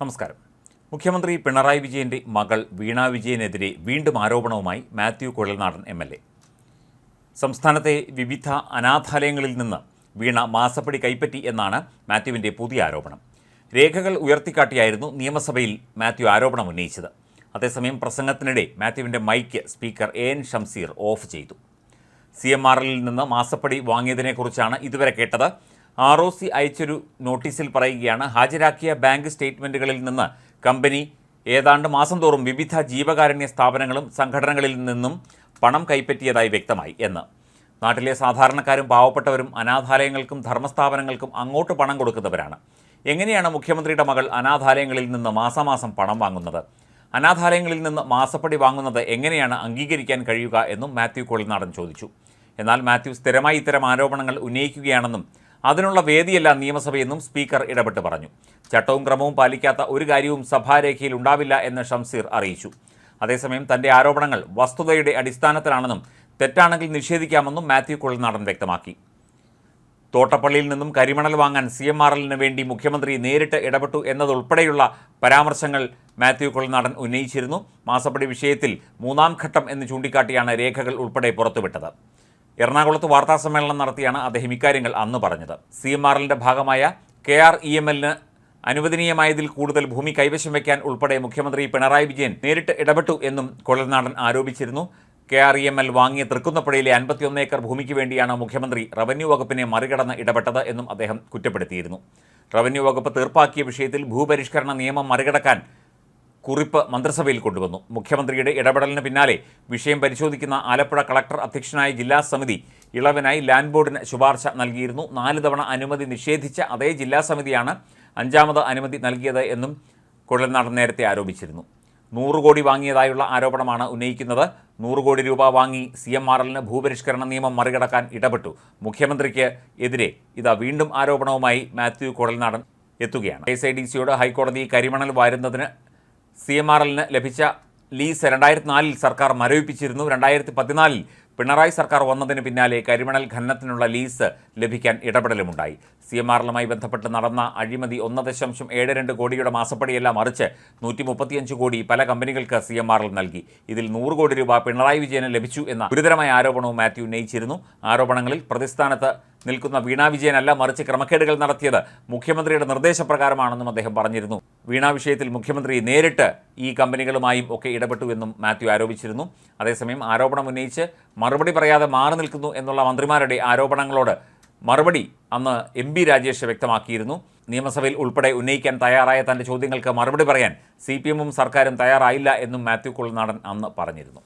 നമസ്കാരം. മുഖ്യമന്ത്രി പിണറായി വിജയന്റെ മകൾ വീണ വിജയനെതിരെ വീണ്ടും ആരോപണവുമായി Mathew Kuzhalnadan M L A. സംസ്ഥാനത്തെ വിവിധ അനാഥാലയങ്ങളിൽ നിന്ന് വീണ മാസപ്പടി കൈപ്പറ്റി എന്നാണ് മാത്യുവിന്റെ പുതിയ ആരോപണം. രേഖകൾ ഉയർത്തിക്കാട്ടിയായിരുന്നു നിയമസഭയിൽ മാത്യു ആരോപണം ഉന്നയിച്ചത്. അതേസമയം പ്രസംഗത്തിനിടെ മാത്യുവിന്റെ mic speaker A N Shamseer off ചെയ്തു. സി എം ആർ എല്ലിൽ നിന്ന് മാസപ്പടി വാങ്ങിയതിനെക്കുറിച്ചാണ് ഇതുവരെ കേട്ടത്. ആർ ഒ സി അയച്ചൊരു നോട്ടീസിൽ പറയുകയാണ് ഹാജരാക്കിയ ബാങ്ക് സ്റ്റേറ്റ്മെന്റുകളിൽ നിന്ന് കമ്പനി ഏതാണ്ട് മാസം തോറും വിവിധ ജീവകാരുണ്യ സ്ഥാപനങ്ങളും സംഘടനകളിൽ നിന്നും പണം കൈപ്പറ്റിയതായി വ്യക്തമായി എന്ന്. നാട്ടിലെ സാധാരണക്കാരും പാവപ്പെട്ടവരും അനാഥാലയങ്ങൾക്കും ധർമ്മസ്ഥാപനങ്ങൾക്കും അങ്ങോട്ട് പണം കൊടുക്കുന്നവരാണ്. എങ്ങനെയാണ് മുഖ്യമന്ത്രിയുടെ മകൾ അനാഥാലയങ്ങളിൽ നിന്ന് മാസാമാസം പണം വാങ്ങുന്നത്? അനാഥാലയങ്ങളിൽ നിന്ന് മാസപ്പടി വാങ്ങുന്നത് എങ്ങനെയാണ് അംഗീകരിക്കാൻ കഴിയുക എന്നും മാത്യു കൊളിനാടൻ ചോദിച്ചു. എന്നാൽ മാത്യു സ്ഥിരമായി ഇത്തരം ആരോപണങ്ങൾ ഉന്നയിക്കുകയാണെന്നും അതിനുള്ള വേദിയല്ല നിയമസഭയെന്നും സ്പീക്കർ ഇടപെട്ട് പറഞ്ഞു. ചട്ടവും ക്രമവും പാലിക്കാത്ത ഒരു കാര്യവും സഭാരേഖയിൽ ഉണ്ടാവില്ല എന്ന് ഷംസീർ അറിയിച്ചു. അതേസമയം തന്റെ ആരോപണങ്ങൾ വസ്തുതയുടെ അടിസ്ഥാനത്തിലാണെന്നും തെറ്റാണെങ്കിൽ നിഷേധിക്കാമെന്നും മാത്യു കൊള്ളനാടൻ വ്യക്തമാക്കി. തോട്ടപ്പള്ളിയിൽ നിന്നും കരിമണൽ വാങ്ങാൻ സി എം ആർ എല്ലിന് വേണ്ടി മുഖ്യമന്ത്രി നേരിട്ട് ഇടപെട്ടു എന്നതുൾപ്പെടെയുള്ള പരാമർശങ്ങൾ മാത്യു കൊള്ളനാടൻ ഉന്നയിച്ചിരുന്നു. മാസപ്പടി വിഷയത്തിൽ മൂന്നാം ഘട്ടം എന്ന് ചൂണ്ടിക്കാട്ടിയാണ് രേഖകൾ ഉൾപ്പെടെ പുറത്തുവിട്ടത്. എറണാകുളത്ത് വാർത്താസമ്മേളനം നടത്തിയാണ് അദ്ദേഹം ഇക്കാര്യങ്ങൾ അന്ന് പറഞ്ഞത്. സി എം ആർ എല്ലിന്റെ ഭാഗമായ കെ ആർ ഇ എം എല്ലിന് അനുവദനീയമായതിൽ കൂടുതൽ ഭൂമി കൈവശം വയ്ക്കാൻ ഉൾപ്പെടെ മുഖ്യമന്ത്രി പിണറായി വിജയൻ നേരിട്ട് ഇടപെട്ടു എന്നും കൊളനാടൻ ആരോപിച്ചിരുന്നു. K R E M L വാങ്ങിയ തൃക്കുന്നപ്പുഴയിലെ അൻപത്തിയൊന്ന് ഏക്കർ ഭൂമിക്ക് വേണ്ടിയാണ് മുഖ്യമന്ത്രി റവന്യൂ വകുപ്പിനെ മറികടന്ന് ഇടപെട്ടത് എന്നും അദ്ദേഹം കുറ്റപ്പെടുത്തിയിരുന്നു. റവന്യൂ വകുപ്പ് തീർപ്പാക്കിയ വിഷയത്തിൽ ഭൂപരിഷ്കരണ നിയമം മറികടക്കാൻ കുറിപ്പ് മന്ത്രിസഭയിൽ കൊണ്ടുവന്നു. മുഖ്യമന്ത്രിയുടെ ഇടപെടലിന് പിന്നാലെ വിഷയം പരിശോധിക്കുന്ന ആലപ്പുഴ കളക്ടർ അധ്യക്ഷനായ ജില്ലാ സമിതി ഇളവനായി ലാൻഡ് ബോർഡിന് ശുപാർശ നൽകിയിരുന്നു. നാല് തവണ അനുമതി നിഷേധിച്ച അതേ ജില്ലാ സമിതിയാണ് അഞ്ചാമത് അനുമതി നൽകിയത് എന്നും കുഴൽനാടൻ നേരത്തെ ആരോപിച്ചിരുന്നു. നൂറ് കോടി വാങ്ങിയതായുള്ള ആരോപണമാണ് ഉന്നയിക്കുന്നത്. നൂറ് കോടി രൂപ വാങ്ങി സി എം ആർ എല്ലിന് ഭൂപരിഷ്കരണ നിയമം മറികടക്കാൻ ഇടപെട്ടു. മുഖ്യമന്ത്രിക്ക് എതിരെ ഇതാ വീണ്ടും ആരോപണവുമായി മാത്യു കുഴൽനാടൻ എത്തുകയാണ്. എസ് ഐ ഡി സിയോട് ഹൈക്കോടതി കരിമണൽ വാരുന്നതിന് സി എം ആർ എല്ലിന് ലഭിച്ച ലീസ് രണ്ടായിരത്തി നാലിൽ സർക്കാർ മരവിപ്പിച്ചിരുന്നു. രണ്ടായിരത്തി പതിനാലിൽ പിണറായി സർക്കാർ വന്നതിന് പിന്നാലെ കരിമണൽ ഖനനത്തിനുള്ള ലീസ് ലഭിക്കാൻ ഇടപെടലുമുണ്ടായി. സി എം ആർ എല്ലുമായി ബന്ധപ്പെട്ട് നടന്ന അഴിമതി ഒന്ന് ദശാംശം ഏഴ് രണ്ട് കോടിയുടെ മാസപ്പടിയെല്ലാം മറിച്ച് നൂറ്റി മുപ്പത്തിയഞ്ച് കോടി പല കമ്പനികൾക്ക് സി എം ആർ എൽ നൽകി. ഇതിൽ നൂറ് കോടി രൂപ പിണറായി വിജയന് ലഭിച്ചു എന്ന ഗുരുതരമായ ആരോപണവും മാത്യു ഉന്നയിച്ചിരുന്നു. ആരോപണങ്ങളിൽ പ്രതിസ്ഥാനത്ത് നിൽക്കുന്ന വീണ വിജയനല്ല മറിച്ച് ക്രമക്കേടുകൾ നടത്തിയത് മുഖ്യമന്ത്രിയുടെ നിർദ്ദേശപ്രകാരമാണെന്നും അദ്ദേഹം പറഞ്ഞിരുന്നു. വീണാ വിഷയത്തിൽ മുഖ്യമന്ത്രി നേരിട്ട് ഈ കമ്പനികളുമായും ഒക്കെ ഇടപെട്ടു എന്നും മാത്യു ആരോപിച്ചിരുന്നു. അതേസമയം ആരോപണം ഉന്നയിച്ച് മറുപടി പറയാതെ മാറി നിൽക്കുന്നു എന്നുള്ള മന്ത്രിമാരുടെ ആരോപണങ്ങളോട് മറുപടി അന്ന് എം ബി രാജേഷ് വ്യക്തമാക്കിയിരുന്നു. നിയമസഭയിൽ ഉൾപ്പെടെ ഉന്നയിക്കാൻ തയ്യാറായ തന്റെ ചോദ്യങ്ങൾക്ക് മറുപടി പറയാൻ സി പി എമ്മും സർക്കാരും തയ്യാറായില്ല എന്നും മാത്യു കുളനാടൻ അന്ന് പറഞ്ഞിരുന്നു.